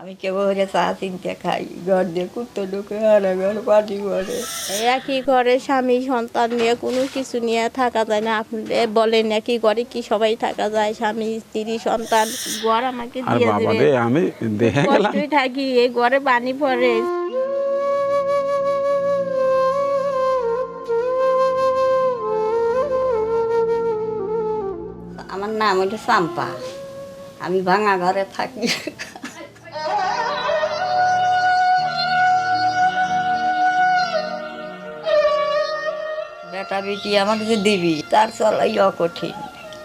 আমি কেবল হয়ে চা চিনতে খাই? ঘর দিয়ে কুত্তো ঢুকে হারা ঘর পাটি করে একই ঘরে স্বামী সন্তান নিয়ে কোনো কিছু নিয়ে থাকা যায় না। আপনি বলেন একই ঘরে কি সবাই থাকা যায়? স্বামী স্ত্রী সন্তান ঘর আমাকে দিয়ে দেবে। আমি দেখে গেলাম। থাকি এই ঘরে পানি পড়ে। আমার নাম হলো চাম্পা আমি ভাঙা ঘরে থাকি। বেটা বেটি আমাকে দিবি, তার চলাই অকঠিন।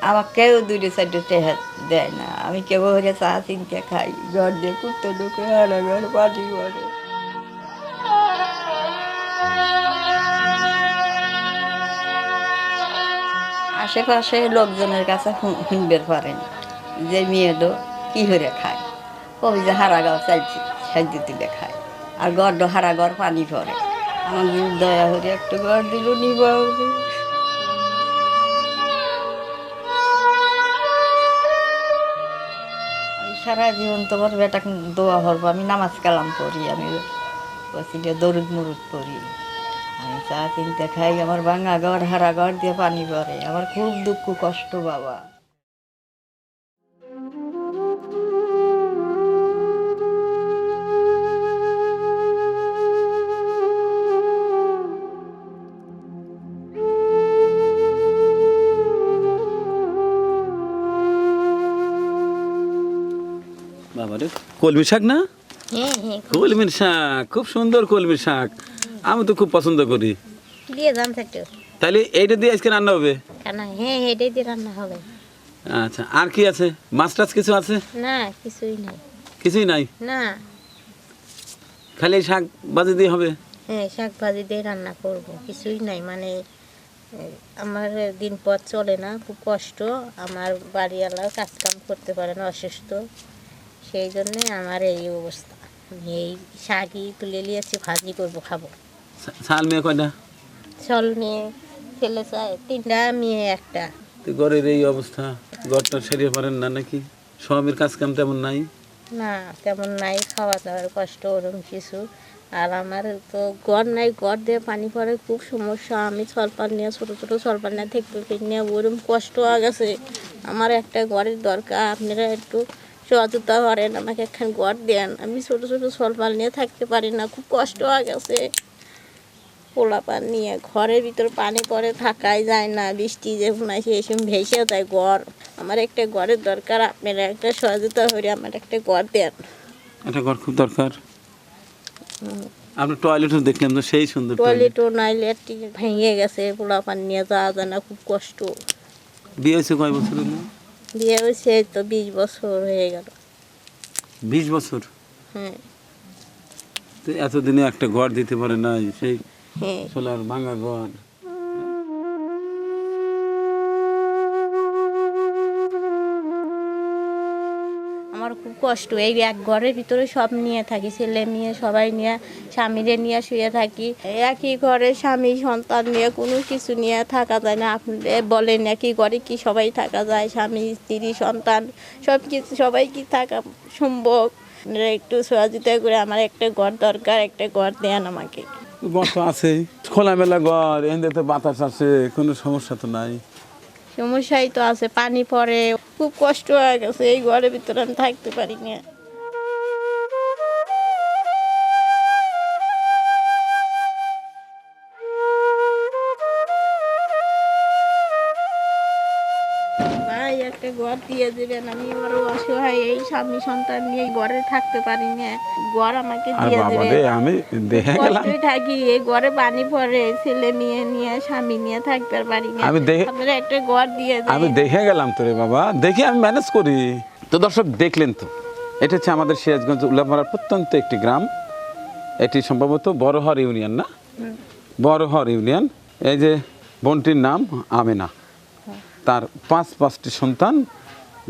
আমার কেউ দূরে সাইডে টেহা দেয় না। আমি কেবল হয়ে চা চিনতে খাই। ঘর দিয়ে কুত্তো ঢুকে হারা পাটি করে। আশেপাশে লোকজনের কাছে শুন- শুনবের পারেন যে মেয়েদো কি করে খায়? কবি যে হারা গাও চাইছি সাহায্য তুলে খায়। আর গড় হারা গড় পানি পড়ে যদি দয়া করে একটু গড় দিল নিব আমি সারা জীবন তোমার বেটা দোয়া হরবো আমি নামাজ কালাম পড়ি, আমি বসিলে দরুদ মুরুদ পড়ি। আমি চা কিনতে খাই, আমার ভাঙা ঘর, হারা ঘর দিয়ে পানি পড়ে আমার খুব দুঃখ, কষ্ট বাবা। বাবা রে কলমি শাক না? হ্যাঁ হ্যাঁ কলমির শাক খুব সুন্দর কলমির শাক। আমি তো খুব পছন্দ করি। তাহলে এইটা দিয়ে আজকে রান্না হবে? হ্যাঁ এটাই দিয়ে রান্না হবে। আচ্ছা আর কি আছে? মাছ টাছ কিছু আছে? না কিছুই নাই। কিছুই নাই? না। খালি শাক বাজি দিয়ে হবে? হ্যাঁ শাক ভাজি দিয়ে রান্না করব। কিছুই নাই মানে আমার দিন পথ চলে না খুব কষ্ট। আমার বাড়িওয়ালাও কাজকাম করতে পারে না অসুস্থ। সেই জন্যে আমার এই অবস্থা। আমি এই শাকই তুলে নিয়েছি ভাজি করব খাব। শাল মেয়ে কয়টা? চল মেয়ে ছেলে চায় তিনটা মেয়ে একটা। ঘরের এই অবস্থা ঘরটা সেরিয়ে পারেন না নাকি? স্বামীর কাজ কাম তেমন নাই? না তেমন নাই খাওয়া দাওয়ার কষ্ট ওরকম কিছু। আর আমার তো গড় নাই গড় দিয়ে পানি পড়ে খুব সমস্যা। আমি সলপান নিয়ে ছোটো ছোটো সলপান নিয়ে থেকে নিয়ে ওরকম কষ্ট গেছে। আমার একটা ঘরের দরকার আপনারা একটু সহযোগিতা করেন আমাকে একখান ঘর দেন। আমি ছোটো ছোটো সলপান নিয়ে থাকতে পারি না খুব কষ্ট হয়ে গেছে। পোলা পান নিয়ে ঘরের ভিতর পানি পড়ে থাকাই যায় না বৃষ্টি যখন আসে এসব ভেসে যায় ঘর। আমার একটা ঘরের দরকার আপনারা একটা সহযোগিতা করে আমার একটা ঘর দেন। একটা ঘর খুব দরকার। আপনার টয়লেটও দেখলাম তো সেই সুন্দর টয়লেট টয়লেটও নাই ল্যাট্রিন ভেঙে গেছে পোলা পান নিয়ে যাওয়া যায় না খুব কষ্ট। বিয়ে হয়েছে কয় বছর বিয়ে হয়েছে তো বিশ বছর হয়ে গেল। বিশ বছর? হ্যাঁ। তো এতদিনে একটা ঘর দিতে পারে না সেই হ্যাঁ। সোলার ভাঙা ঘর। আমার খুব কষ্ট। এই এক ঘরের ভিতরে সব নিয়ে থাকি, ছেলে মেয়ে সবাই নিয়ে, স্বামীরে নিয়ে শুয়ে থাকি। একই ঘরে স্বামী, সন্তান নিয়ে কোনো কিছু নিয়ে থাকা যায় না। আপনি বলেন একই ঘরে কি সবাই থাকা যায়? স্বামী, স্ত্রী, সন্তান সব কিছু সবাই কি থাকা সম্ভব? একটু সহযোগিতা করে আমার একটা ঘর দরকার, একটা ঘর দেন আমাকে। ঘর তো আছেই। খোলামেলা ঘর এখান তো বাতাস আছে কোনো সমস্যা তো নাই। সমস্যাই তো আছে, পানি পড়ে, খুব কষ্ট হয়ে গেছে, এই ঘরের ভিতরে আমি থাকতে পারি না। ভাই একটা ঘর দিয়ে দেবেন আমি বড় অসহায় এই স্বামী সন্তান নিয়ে ঘরে থাকতে পারি না। ঘর আমাকে দিয়ে দেবেন। আমি দেখে গেলাম। থাকি এই ঘরে পানি পড়ে ছেলে মেয়ে নিয়ে স্বামী নিয়ে থাকতে পারি না। আমি দেখে- আপনারা একটা ঘর দিয়ে আমি দেখে গেলাম তো রে বাবা দেখি আমি ম্যানেজ করি। তো দর্শক দেখলেন তো এটা হচ্ছে আমাদের সিরাজগঞ্জ উল্লাপাড়ার প্রত্যন্ত একটি গ্রাম। এটি সম্ভবত বড়হর ইউনিয়ন না? বড়হর ইউনিয়ন। এই যে বোনটির নাম আমেনা। তার পাঁচ পাঁচটি সন্তান,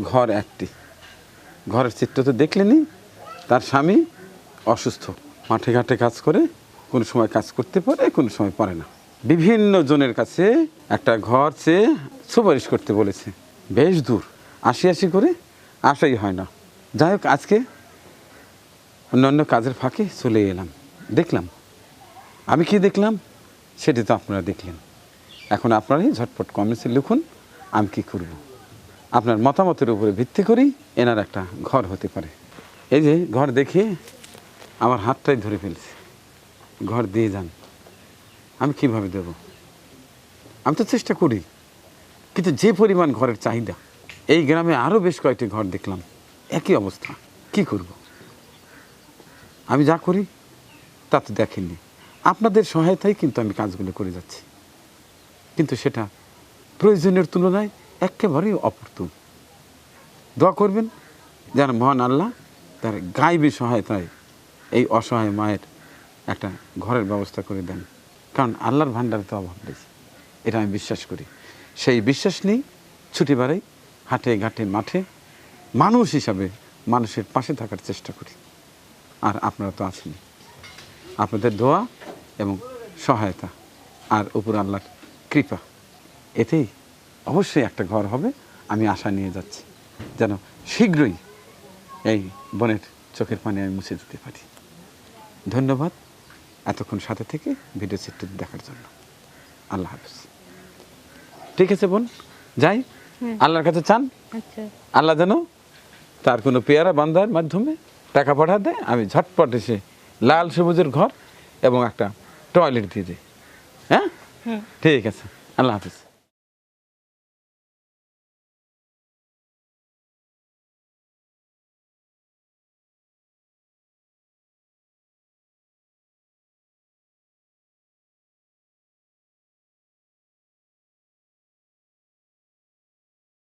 ঘর একটি। ঘরের চিত্র তো দেখলেনি তার স্বামী অসুস্থ, মাঠে ঘাটে কাজ করে, কোনো সময় কাজ করতে পারে, কোনো সময় পারে না। বিভিন্ন জনের কাছে একটা ঘর চেয়ে সুপারিশ করতে বলেছে। বেশ দূর, আশি আশি করে আসাই হয় না। যাই হোক, আজকে অন্যান্য কাজের ফাঁকে চলে এলাম। দেখলাম। আমি কি দেখলাম? সেটি তো আপনারা দেখলেন। এখন আপনারাই ঝটপট কমেন্টসে লিখুন। আমি কি করব? আপনার মতামতের উপরে ভিত্তি করেই এনার একটা ঘর হতে পারে। এই যে ঘর দেখে আমার হাতটাই ধরে ফেলছে। ঘর দিয়ে যান। আমি কীভাবে দেব? আমি তো চেষ্টা করি। কিন্তু যে পরিমাণ ঘরের চাহিদা, এই গ্রামে আরও বেশ কয়েকটি ঘর দেখলাম। একই অবস্থা। কি করব? আমি যা করি, তা তো দেখেননি। আপনাদের সহায়তায় কিন্তু আমি কাজগুলো করে যাচ্ছি। কিন্তু সেটা প্রয়োজনের তুলনায় একেবারেই অপরতুন দোয়া করবেন যেন মহান আল্লাহ তার গাইবী সহায়তায় এই অসহায় মায়ের একটা ঘরের ব্যবস্থা করে দেন। কারণ আল্লাহর ভাণ্ডারে তো অভাব নেই। এটা আমি বিশ্বাস করি। সেই বিশ্বাস নেই ছুটি বাড়াই হাটে ঘাটে মাঠে মানুষ হিসাবে মানুষের পাশে থাকার চেষ্টা করি। আর আপনারা তো আছেনই আপনাদের দোয়া এবং সহায়তা। আর উপর আল্লাহর কৃপা। এতেই অবশ্যই একটা ঘর হবে আমি আশা নিয়ে যাচ্ছি। যেন শীঘ্রই এই বনের চোখের পানি আমি মুছে দিতে পারি। ধন্যবাদ এতক্ষণ সাথে থেকে ভিডিও চিত্রটি দেখার জন্য। আল্লাহ হাফিজ। ঠিক আছে বোন যাই। আল্লাহর কাছে চান। আচ্ছা। আল্লাহ যেন তার কোনো পেয়ারা বান্ধার মাধ্যমে টাকা পাঠা দেয়। আমি ঝটপট এসে লাল সবুজের ঘর এবং একটা টয়লেট দিয়ে দিই। হ্যাঁ। ঠিক আছে। আল্লাহ হাফিজ।